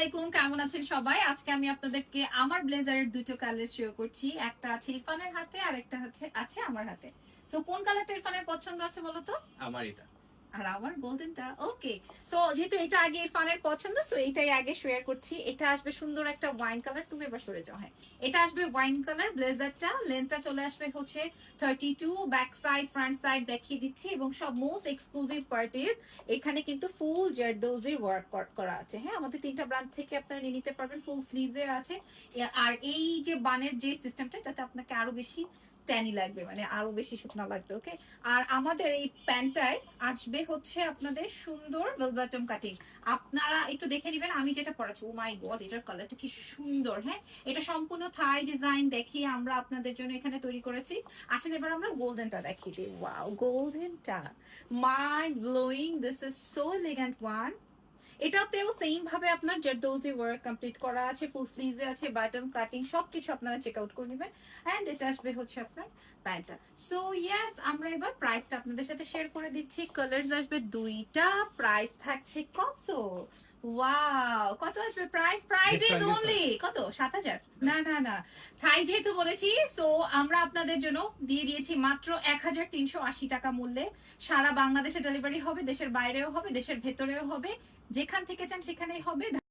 আলাইকুম, কেমন আছেন সবাই? আজকে আমি আপনাদেরকে আমার ব্লেজারের দুটো কালার শো করছি। একটা আছে ইরফানের হাতে আর একটা হচ্ছে, আছে আমার হাতে। তো কোন কালারটা ইরফানের পছন্দ আছে বলতো? আমার এটা আর আমার গোল্ডেনটা ওকে সো যেহেতু এটা আগে ইরফানের পছন্দ সো এটাই আগে শেয়ার করছি। এটা আসবে সুন্দর একটা ওয়াইন কালার তুমি এবার সরে যাও হ্যাঁ। এটা আসবে ওয়াইন কালার ব্লেজারটা লেন্থটা চলে আসবে হচ্ছে thirty two back side front side দেখিয়ে দিচ্ছি, এবং সব মোস্ট এক্সক্লুসিভ পার্টিস এখানে কিন্তু ফুল জারদোজির ওয়ার্ক করা আছে হ্যাঁ। আমাদের তিনটা ব্র্যান্ড থেকে আপনারা নিয়ে নিতে পারবেন ফুল স্লিভে আছে। আর এই যে বানের যে সিস্টেমটা এটাতে আপনাকে আরও বেশি ট্যানি লাগবে মানে আরও বেশি শুকনা লাগবে ওকে আর আমাদের এই প্যান্টটায় আসবে হচ্ছে আপনাদের সুন্দর বেলবাটম কাটিং আপনারা একটু দেখে নেবেন, আমি যেটা পড়াচ্ছি ও মাই গড এটার কালারটা কি সুন্দর হ্যাঁ? এটা সম্পূর্ণ থাই ডিজাইন দেখিয়ে আমরা আপনাদের জন্য এখানে তৈরি করেছি। আসেন এবার আমরা গোল্ডেনটা দেখিয়ে দিই। Wow গোল্ডেনটা mind blowing this is so elegant one এটাতেও সেম ভাবে আপনার জারদৌজি ওয়ার্ক কমপ্লিট করা আছে ফুল স্লিভে আছে বাটন কাটিং সবকিছু আপনারা চেক আউট করে নেবেন। এন্ড এটা আসবে হচ্ছে আপনার প্যান্টটা। সো ইয়েস আমরা এবার প্রাইসটা আপনাদের সাথে শেয়ার করে দিচ্ছি। কালার্স আসবে দুইটা প্রাইস থাকছে কত? ওয়াও কত আসবে প্রাইস প্রাইস ইজ অনলি কত? সাত হাজার? না না না। থাই যেহেতু বলেছি সো আমরা আপনাদের জন্য দিয়ে দিয়েছি মাত্র এক হাজার তিনশো আশি টাকা মূল্যে। সারা বাংলাদেশে ডেলিভারি হবে দেশের বাইরেও হবে দেশের ভেতরেও হবে। যেখান থেকে চান সেখানেই হবে।